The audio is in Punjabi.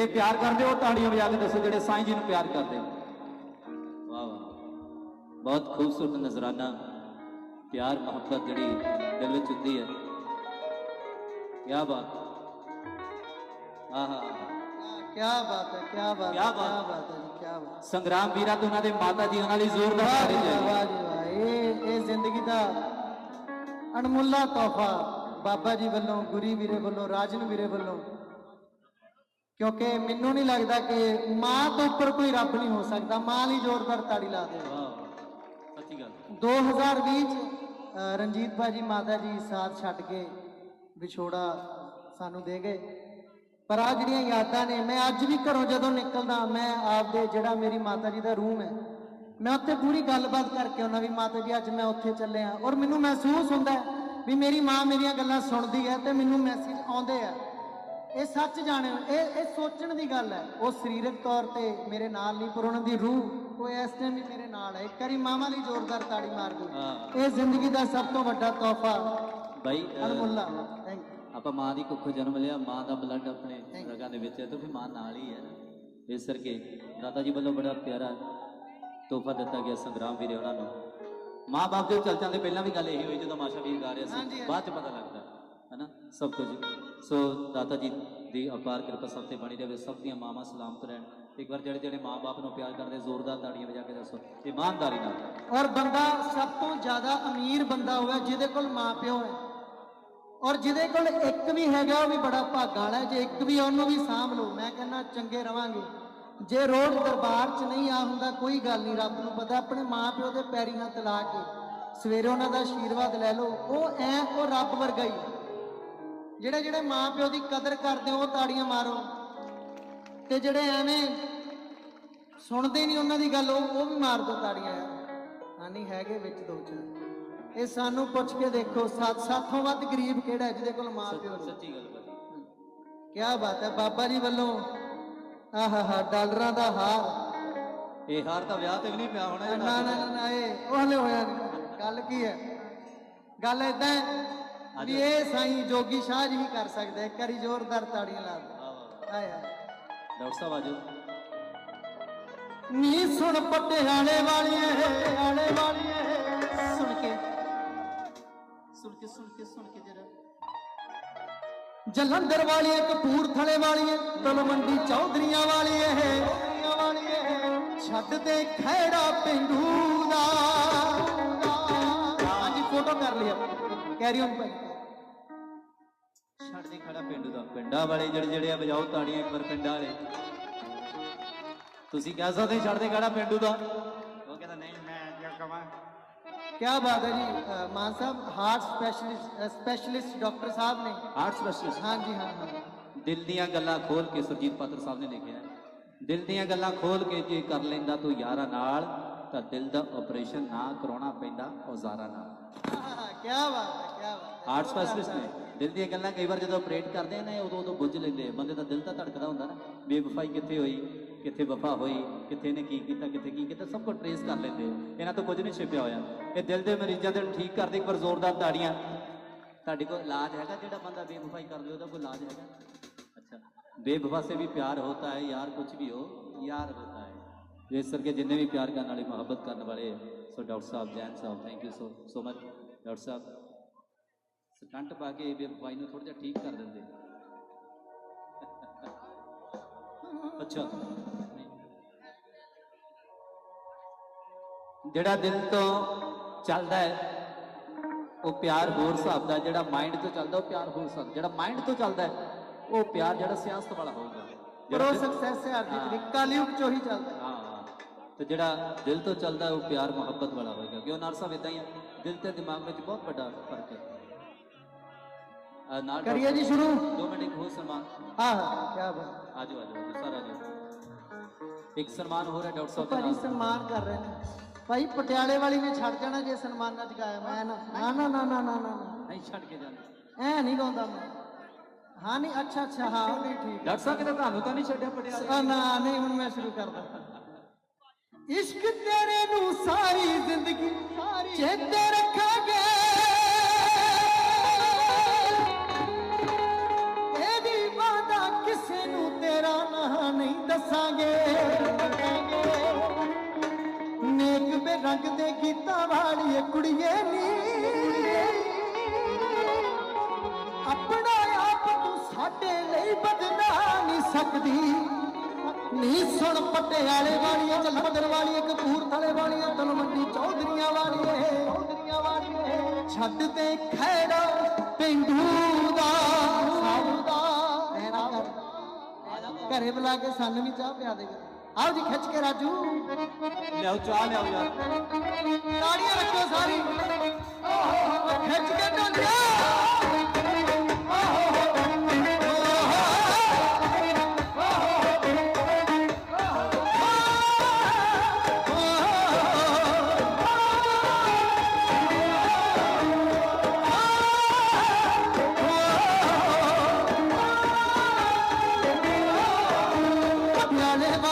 ਇਹ ਪਿਆਰ ਕਰਦੇ ਹੋ ਤਾੜੀਆਂ ਵਜਾ ਕੇ ਦੱਸੋ ਜਿਹੜੇ ਸਾਈਂ ਜੀ ਨੂੰ ਪਿਆਰ ਕਰਦੇ ਹੋ। ਵਾਹ ਵਾਹ। ਬਹੁਤ ਖੂਬਸੂਰਤ ਨਜ਼ਰਾਨਾ ਪਿਆਰ ਮੁਹੱਬਤ ਜਿਹੜੀ ਦਿਲ ਵਿੱਚ ਹੁੰਦੀ ਹੈ। ਕੀ ਬਾਤ। ਆਹਾ। ਕੀ ਬਾਤ ਹੈ ਕੀ ਬਾਤ ਹੈ। ਕੀ ਬਾਤ। ਹੈ ਜੀ ਕੀ ਬਾਤ। ਸੰਗਰਾਮ ਵੀਰਾ ਤੇ ਉਹਨਾਂ ਦੇ ਮਾਤਾ ਜੀ ਉਹਨਾਂ ਲਈ ਜ਼ੋਰਦਾਰ ਤਾੜੀ ਜੀ ਚਾਹੀਦੀ ਵਾਹ ਜੀ ਵਾਹ। ਇਹ ਇਹ ਜ਼ਿੰਦਗੀ ਦਾ ਅਣਮੁੱਲਾ ਤੋਹਫਾ ਬਾਬਾ ਜੀ ਵੱਲੋਂ ਗੁਰੀ ਵੀਰੇ ਵੱਲੋਂ ਰਾਜਨ ਵੀਰੇ ਵੱਲੋਂ ਕਿਉਂਕਿ ਮੈਨੂੰ ਨਹੀਂ ਲੱਗਦਾ ਕਿ ਮਾਂ ਤੋਂ ਉੱਪਰ ਕੋਈ ਰੱਬ ਨਹੀਂ ਹੋ ਸਕਦਾ। ਮਾਂ ਲਈ ਜ਼ੋਰਦਾਰ ਤਾੜੀ ਲਾ ਦੇ ਵਾਹ ਸੱਚੀ ਗੱਲ। 2020 ਚ ਰਣਜੀਤ ਭਾਜੀ ਮਾਤਾ ਜੀ ਸਾਥ ਛੱਡ ਕੇ ਵਿਛੋੜਾ ਸਾਨੂੰ ਦੇ ਗਏ। ਪਰ ਆ ਜਿਹੜੀਆਂ ਯਾਦਾਂ ਨੇ ਮੈਂ ਅੱਜ ਵੀ ਘਰੋਂ ਜਦੋਂ ਨਿਕਲਦਾ ਮੈਂ ਆਪਦੇ ਜਿਹੜਾ ਮੇਰੀ ਮਾਤਾ ਜੀ ਦਾ ਰੂਮ ਹੈ ਮੈਂ ਉੱਥੇ ਪੂਰੀ ਗੱਲਬਾਤ ਕਰਕੇ ਉਹਨਾਂ ਵੀ ਮਾਤਾ ਜੀ ਅੱਜ ਮੈਂ ਉੱਥੇ ਚੱਲਿਆ। ਔਰ ਮੈਨੂੰ ਮਹਿਸੂਸ ਹੁੰਦਾ ਵੀ ਮੇਰੀ ਮਾਂ ਮੇਰੀਆਂ ਗੱਲਾਂ ਸੁਣਦੀ ਹੈ ਤੇ ਮੈਨੂੰ ਮੈਸੇਜ ਆਉਂਦੇ ਆ। ਇਹ ਸੱਚ ਜਾਣਿਓ ਇਹ ਇਹ ਸੋਚਣ ਦੀ ਗੱਲ ਹੈ। ਉਹ ਸਰੀਰਕ ਤੌਰ ਤੇ ਮੇਰੇ ਨਾਲ ਨਹੀਂ ਪਰ ਉਹਨਾਂ ਦੀ ਰੂਹ ਉਹ ਇਸ ਟਾਈਮ ਵੀ ਮੇਰੇ ਨਾਲ ਹੈ। ਇੱਕ ਵਾਰੀ ਮਾਵਾਂ ਲਈ ਜ਼ੋਰਦਾਰ ਤਾੜੀ ਮਾਰ ਦਿਓ। ਇਹ ਜ਼ਿੰਦਗੀ ਦਾ ਸਭ ਤੋਂ ਵੱਡਾ ਤੋਹਫਾ। ਬਾਈ ਅਹ, ਅਨਮੁੱਲਾ ਥੈਂਕ ਯੂ ਆਪਾਂ ਮਾਂ ਦੀ ਕੁੱਖੋਂ ਜਨਮ ਲਿਆ ਮਾਂ ਦਾ ਬਲੱਡ ਆਪਣੇ. ਰਗਾਂ ਦੇ ਵਿੱਚ ਹੈ ਤਾਂ ਫਿਰ ਮਾਂ ਨਾਲ ਹੀ ਹੈ ਇਸ ਕਰਕੇ ਦਾਦਾ ਜੀ ਵੱਲੋਂ ਬੜਾ ਪਿਆਰਾ ਤੋਹਫਾ ਦਿੱਤਾ ਗਿਆ ਸੰਗਰਾਮ ਵੀਰੇ ਉਹਨਾਂ ਨੂੰ। ਮਾਂ ਬਾਪ ਦੇ ਚਲ ਜਾਂਦੇ ਪਹਿਲਾਂ ਵੀ ਗੱਲ ਇਹੀ ਹੋਈ ਜਦੋਂ ਮਾਸ਼ਾ ਵੀਰ ਗਾ ਰਿਹਾ ਸੀ। ਬਾਅਦ ਚ ਪਤਾ ਲੱਗਦਾ ਹੈਨਾ? ਸਭ ਕੁਝ। ਸੋ ਦਾਤਾ ਜੀ ਦੀ ਅਪਾਰ ਕਿਰਪਾ ਸਭ ਤੇ ਬਣੀ ਰਹੇ, ਸਭ ਦੀਆਂ ਮਾਵਾਂ ਸਲਾਮਤ ਰਹਿਣ। ਇੱਕ ਵਾਰ ਜਿਹੜੇ ਜਿਹੜੇ ਮਾਂ-ਬਾਪ ਨੂੰ ਪਿਆਰ ਕਰਦੇ, ਜ਼ੋਰਦਾਰ ਤਾੜੀਆਂ ਵਜਾ ਕੇ ਦੱਸੋ। ਇਮਾਨਦਾਰੀ ਨਾਲ। ਔਰ ਬੰਦਾ ਸਭ ਤੋਂ ਜ਼ਿਆਦਾ ਅਮੀਰ ਬੰਦਾ ਹੋਇਆ ਜਿਹਦੇ ਕੋਲ ਮਾਪਿਓ ਹੈ। ਔਰ ਜਿਹਦੇ ਕੋਲ ਇੱਕ ਵੀ ਹੈਗਾ, ਉਹ ਵੀ ਬੜਾ ਭਾਗਾ ਵਾਲਾ ਜੇ ਇੱਕ ਵੀ ਉਹਨੂੰ ਵੀ ਸਾਂਭ ਲਓ। ਮੈਂ ਕਹਿੰਦਾ, ਚੰਗੇ ਰਵਾਂਗੇ। ਜੇ ਰੋਜ਼ ਦਰਬਾਰ 'ਚ ਨਹੀਂ ਆ ਹੁੰਦਾ, ਕੋਈ ਗੱਲ ਨਹੀਂ। ਰੱਬ ਨੂੰ ਪਤਾ, ਆਪਣੇ ਮਾਪਿਓ ਦੇ ਪੈਰੀ ਹੱਥ ਲਾ ਕੇ ਸਵੇਰੇ ਉਹਨਾਂ ਦਾ ਆਸ਼ੀਰਵਾਦ ਲੈ ਲਓ। ਉਹ ਐ, ਉਹ ਰੱਬ ਵਰਗਾ ਹੀ। ਜਿਹੜੇ ਜਿਹੜੇ ਮਾਪਿਓ ਦੀ ਕਦਰ ਕਰਦੇ ਉਹ ਤਾੜੀਆਂ ਮਾਰੋ। ਤੇ ਜਿਹੜੇ ਐਵੇਂ ਸੁਣਦੇ ਨਹੀਂ ਉਹਨਾਂ ਦੀ ਗੱਲ ਉਹ ਉਹ ਵੀ ਮਾਰ ਦੋ ਤਾੜੀਆਂ। ਹਾਂ ਨਹੀਂ ਹੈਗੇ ਵਿੱਚ ਦੋ ਚਾਰ। ਇਹ ਸਾਨੂੰ ਪੁੱਛ ਕੇ ਦੇਖੋ ਸੱਤ ਸਾਥੋਂ ਵੱਧ ਗਰੀਬ ਕਿਹੜਾ ਜਿਹਦੇ ਕੋਲ ਮਾਂ ਪਿਓ ਸੱਚੀ ਗੱਲ ਬਾਜੀ ਕੀ ਬਾਤ ਹੈ ਬਾਬਾ ਜੀ ਵੱਲੋਂ ਆਹਾਹਾ ਡਾਲਰਾਂ ਦਾ ਹਾਰ। ਇਹ ਹਾਰ ਤਾਂ ਵਿਆਹ ਤੇ ਵੀ ਨਹੀਂ ਪਿਆ ਹੋਣਾ ਨਾ ਨਾ ਨਾ, ਇਹ ਉਹ ਹਲੇ ਹੋਇਆ ਨਹੀਂ। ਗੱਲ ਕੀ ਹੈ? ਗੱਲ ਹੈ ਵੀ ਇਹ ਸਾਈਂ ਜੋਗੀ ਸ਼ਾਹ ਜੀ ਹੀ ਕਰ ਸਕਦਾ ਇੱਕ ਵਾਰੀ ਜ਼ੋਰਦਾਰ ਤਾੜੀਆਂ ਲਾ ਦੋ ਵਾਹ ਵਾਹ ਆਇਆ ਡਾਕਟਰ ਸਾਹਿਬ ਆਜੋ। ਨੀ ਸੁਣ ਪਟਿਆਲੇ ਵਾਲੀਏ ਆਲੇ ਵਾਲੀਏ। ਸੁਣ ਕੇ। ਸੁਣ ਕੇ ਸੁਣ ਕੇ ਸੁਣ ਕੇ ਜਰਾ। ਜਲੰਧਰ ਵਾਲੀਏ ਕਪੂਰਥਲੇ ਵਾਲੀਏ ਤਲਵੰਡੀ ਚੌਧਰੀਆਂ ਵਾਲੀਏ। ਵਾਲੀਏ। ਛੱਡ ਦੇ ਖੈੜਾ ਪਿੰਡੂ ਦਾ। ਫੋਟੋ ਕਰ ਲਈ ਆਪਾਂ ਕੈਰੀ ਔਨ ਭਾਈ। ਛੱਡ ਦੇ ਖੜਾ ਪਿੰਡ ਦਾ। ਪਿੰਡਾਂ ਵਾਲੇ ਜਿਹੜੇ ਜਿਹੜੇ ਆ ਵਜਾਓ ਤਾੜੀਆਂ ਇੱਕ ਵਾਰ ਪਿੰਡਾਂ ਵਾਲੇ। ਤੁਸੀਂ ਕਹਿ ਸਕਦੇ ਛੱਡ ਦੇ ਖੜਾ ਪਿੰਡੂ ਦਾ? ਉਹ ਕਹਿੰਦਾ ਨਹੀਂ ਮੈਂ ਕਿਉਂ ਕਵਾਂ। ਕੀ ਬਾਤ ਹੈ ਜੀ ਅ, Mann Sahib heart specialist specialist doctor Sahib ਨੇ। ਆਰਟ ਸਪੈਸ਼ਲਿਸਟ ਹਾਂਜੀ ਹਾਂ ਹਾਂ। ਦਿਲ ਦੀਆਂ ਗੱਲਾਂ ਖੋਲ ਕੇ ਸੁਰਜੀਤ ਪਾਤਰ ਸਾਹਿਬ ਨੇ ਲਿਖਿਆ ਹੈ। ਦਿਲ ਦੀਆਂ ਗੱਲਾਂ ਖੋਲ ਕੇ ਜੇ ਕਰ ਲੈਂਦਾ ਤੂੰ ਯਾਰਾਂ ਨਾਲ ਤਾਂ ਦਿਲ ਦਾ ਆਪਰੇਸ਼ਨ ਨਾ ਕਰਾਉਣਾ ਪੈਂਦਾ ਔਜ਼ਾਰਾਂ ਨਾਲ। ਕੀ ਬਾਤ ਹੈ ਕੀ ਬਾਤ ਹੈ ਆਰਟ ਸਪੈਸ਼ਲਿਸਟ ਨੇ ਦਿਲ ਦੀਆਂ ਗੱਲਾਂ ਕਈ ਵਾਰ ਜਦੋਂ ਆਪਰੇਟ ਕਰਦੇ ਆ ਨਾ ਉਦੋਂ ਉਦੋਂ ਬੁੱਝ ਲੈਂਦੇ ਆ। ਬੰਦੇ ਦਾ ਦਿਲ ਤਾਂ ਧੜਕਦਾ ਹੁੰਦਾ ਨਾ ਬੇਵਫਾਈ ਕਿੱਥੇ ਹੋਈ ਕਿੱਥੇ ਵਫਾ ਹੋਈ ਕਿੱਥੇ ਨੇ ਕੀ ਕੀਤਾ ਕਿੱਥੇ ਕੀ ਕੀਤਾ ਸਭ ਕੁਝ ਟ੍ਰੇਸ ਕਰ ਲੈਂਦੇ ਆ। ਇਹਨਾਂ ਤੋਂ ਕੁਝ ਨਹੀਂ ਛਿਪਿਆ ਹੋਇਆ ਇਹ ਦਿਲ ਦੇ ਮਰੀਜ਼ਾਂ ਦੇ ਠੀਕ ਕਰਦੇ ਇੱਕ ਵਾਰ ਜ਼ੋਰਦਾਰ ਤਾੜੀਆਂ ਤੁਹਾਡੇ ਕੋਲ ਇਲਾਜ ਹੈਗਾ ਜਿਹੜਾ ਬੰਦਾ ਬੇਵਫਾਈ ਕਰ ਲੇ ਉਹਦਾ ਕੋਈ ਇਲਾਜ ਹੈਗਾ अच्छा बेवफा से भी प्यार होता है यार कुछ भी हो यार होता है इस करके जिन्ने भी प्यार करने वाले मोहब्बत करने वाले सो डॉक्टर साहब जैन साहब thank you so so much doctor Sahib, stent ਪਾ ਕੇ ਇਹ ਬਾਈ ਨੂੰ ਥੋੜਾ ਜਿਹਾ ਠੀਕ ਕਰ ਦਿੰਦੇ। ਅੱਛਾ। ਜਿਹੜਾ ਦਿਲ ਤੋਂ ਚੱਲਦਾ ਹੈ, ਉਹ ਪਿਆਰ ਹੋਰ ਹਿਸਾਬ ਦਾ, ਜਿਹੜਾ ਮਾਈਂਡ ਤੋਂ ਚੱਲਦਾ, ਉਹ ਪਿਆਰ ਹੋਰ ਹਿਸਾਬ ਜਿਹੜਾ ਮਾਈਂਡ ਤੋਂ ਚੱਲਦਾ ਉਹ ਪਿਆਰ ਜਿਹੜਾ ਸਿਆਸਤ ਵਾਲਾ ਹੋਊਗਾ। ਪਰ ਉਹ ਸਕਸੈਸ ਹੈ ਅਰਜੀਤ ਕਾਲਯੁਗ ਚੋਂ ਹੀ ਚੱਲਦਾ ਤੇ ਜਿਹੜਾ ਦਿਲ ਤੋਂ ਚੱਲਦਾ ਹੈ, ਉਹ ਪਿਆਰ ਮੁਹੱਬਤ ਵਾਲਾ ਹੋਏਗਾ। ਕਿਉਂ? ਨਾਰ ਸਾਹਿਬ ਇਦਾਂ ਹੀ ਹੈ ਦਿਲ ਤੇ ਦਿਮਾਗ ਵਿੱਚ ਬਹੁਤ ਵੱਡਾ ਫ਼ਰਕ ਹੈ। ਨਾਲ ਕਰੀਏ ਜੀ ਸ਼ੁਰੂ। ਦੋ ਮਿੰਟ ਇੱਕ ਹੋਰ ਸਨਮਾਨ। ਆਹ ਕੀ ਬਾਤ। ਆਜੋ ਆਜੋ ਆਜੋ ਸਰ ਆਜੋ ਇੱਕ ਸਨਮਾਨ ਹੋ ਰਿਹਾ ਡਾਕਟਰ ਸਾਹਿਬ ਸਨਮਾਨ ਕਰ ਰਹੇ ਨੇ। ਭਾਈ ਪਟਿਆਲੇ ਵਾਲੀ ਨੇ ਛੱਡ ਜਾਣਾ ਜੇ ਸਨਮਾਨਾਂ ਚ ਗਾਇਆ ਮੈਂ। ਨਾ ਨਾ ਨਾ ਨਾ ਨਾ ਨਾ। ਨਹੀਂ ਛੱਡ ਕੇ ਜਾਂਦੇ ਐ ਨਹੀਂ ਗਾਉਂਦਾ ਮੈਂ। ਹਾਂ ਨਹੀਂ ਅੱਛਾ ਅੱਛਾ ਹਾਂ ਡਾਕਟਰ ਸਾਹਿਬ ਕਿਤੇ ਤੁਹਾਨੂੰ ਤਾਂ ਨਹੀਂ ਛੱਡਿਆ ਪਟਿਆਲੇ? ਨਾ ਨਹੀਂ ਹੁਣ ਮੈਂ ਸ਼ੁਰੂ ਕਰਦਾ। ਇਸ਼ਕ ਤੇਰੇ ਨੂੰ ਸਾਰੀ ਜ਼ਿੰਦਗੀ ਚੇਤੇ ਰੱਖਾਂਗੇ। ਇਹਦੀ ਵਾਦਾ ਕਿਸੇ ਨੂੰ ਤੇਰਾ ਨਾ ਨਹੀਂ ਦੱਸਾਂਗੇ। ਨੇਕ ਬੇ ਰੰਗ ਦੇ ਗੀਤਾਂ ਵਾਲੀ ਕੁੜੀਏ ਨੀ। ਆਪਣਾ ਆਪ ਤੂੰ ਸਾਡੇ ਲਈ ਬਦਲਾ ਨਹੀਂ ਸਕਦੀ। ਨੀ ਸੁਣ ਪਟਿਆਲੇ ਵਾਲੀਏ ਜਲੰਧਰ ਵਾਲੀਏ ਕਪੂਰਥਲੇ ਵਾਲੀਏ ਤਲਵੰਡੀ ਚੌਧਰੀਆਂ ਵਾਲੀਏ। ਚੌਧਰੀਆਂ ਵਾਲੀਏ ਛੱਡ ਤੇ ਖੈੜਾ ਪਿੰਡੂ ਦਾ ਦਾ। ਐਨਾ ਕਰ ਘਰੇ ਬੁਲਾ ਕੇ ਸਾਨੂੰ ਵੀ ਚਾਹ ਪਿਆ ਦੇ। ਆਓ ਜੀ ਖਿੱਚ ਕੇ ਰਾਜੂ। ਲਿਆਓ ਚਾਹ ਲਿਆਓ ਯਾਰ। ਤਾੜੀਆਂ ਰੱਖੋ ਸਾਰੀ। ਖਿੱਚ ਕੇ ਢੋਲੀਆਂ ਪਟਿਆਲੇ ਵਾਲੀ ਪਟਿਆਲੇ ਵਾਲੀ